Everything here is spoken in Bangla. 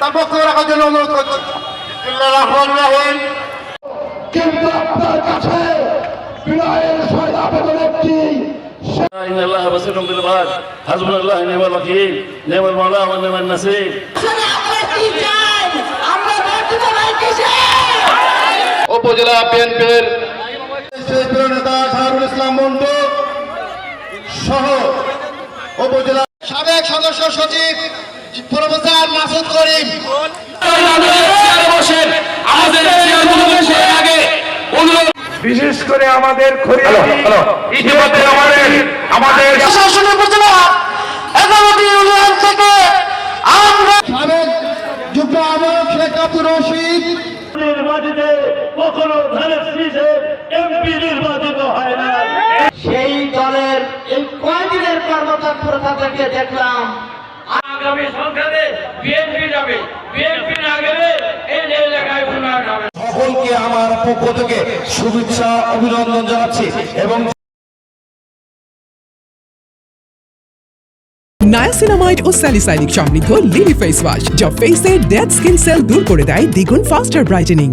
তার বক্তব্য রাখার জন্য অনুরোধ করছি বিসমিল্লাহির রহমানির রহিম কিন্তু আপনার কাছে বিনয়ের সহিত আবেদন একটি إن الله بصير بالعباد حسبنا الله نعم الوكيل نعم المولى ونعم النصير আসলে আমরা কি চাই আমরা বর্তমান চাই কিসে উপজেলা বিএনপির সেই প্রিয় নেতা শাহরুল ইসলাম মন্টু সহ উপজেলা সাবেক সদস্য সচিব প্রফেসর মাসুদ করিম। বিশেষ করে আমাদের ইতিমধ্যে আমাদের আমাদের শাসন উপজেলা এগারোটি ইউনিয়ন থেকে আমরা সাবেক যুগ্ম আহ্বায়ক শেখ আব্দুর রশিদ। নির্বাচিত কখনো ধানের শীষে এমপি নির্বাচিত হয় না সেই দলের এই কয়দিনের কর্মতৎপরতা থেকে দেখলাম আগামী সংসদে বিএনপি যাবে বিএনপি না গেলে এই এলাকায় উন্নয়ন হবে। সকলকে আমার পক্ষ থেকে শুভেচ্ছা অভিনন্দন জানাচ্ছি এবং নায়াসিনামাইড ও স্যালিসাইনিক সমৃদ্ধ লিলি ফেস ওয়াশ যা ফেসের ডেড স্কিন সেল দূর করে দেয় দ্বিগুণ ফাস্টার ব্রাইটেনিং